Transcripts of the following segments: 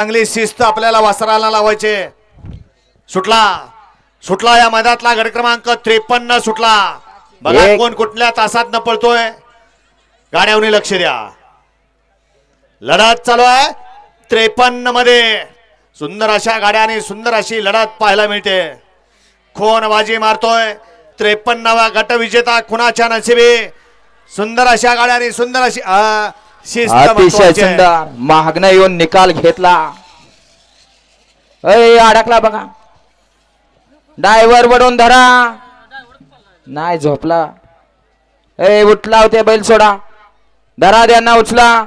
चांगली शिस्त आपल्याला वासराला लावायचे. सुटला. सुटला या मैदानातला गड क्रमांक त्रेपन्न सुटला. बघा. कोण कुठल्या तासात न पळतोय. गाड्यावनी लक्ष द्या. लढत चालू आहे त्रेपन्नमध्ये सुंदर अशा गाड्या आणि सुंदर अशी लढत पाहायला मिळते. कोण बाजी मारतोय. त्रेपन्नावा गट विजेता कुणाच्या नशिबी. सुंदर अशा गाड्या आणि सुंदर अशी शिस्त अतिशय महत्वाची आहे. सुंदर. महागन येऊन निकाल घेतला. अय अडकला बघा. डायव्हर वडून धरा. नाही झोपला. ए उठला होते बैल सोडा. धरा त्यांना उचला.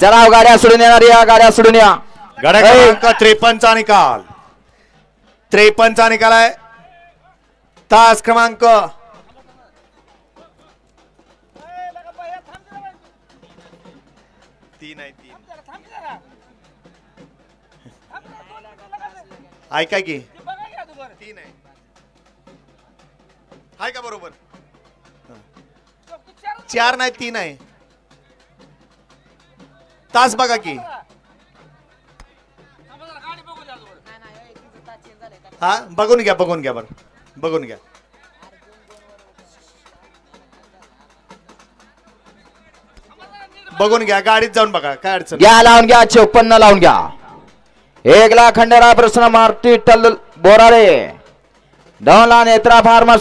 चला हो, गाड्या सोडून येणार या गाड्या सोडून या. गाड्या क्रमांक त्रेपन्नचा निकाल. त्रेपन्नचा निकाल आहे. तास क्रमांक तीन आहे तीन। ऐका की? तीन आहे. आहे का बरोबर? चार नाही तीन आहे. तास बघा की. हा बघून घ्या बघून घ्या बरं. बघून घ्या. बघून घ्या गाडीत जाऊन बघा काय अडचण घ्या लावून घ्या चौपन्न लावून घ्या. एक लाख खंडेरा प्रश्न मारती टल बोरारे दोन ला नेत्रा फार्मा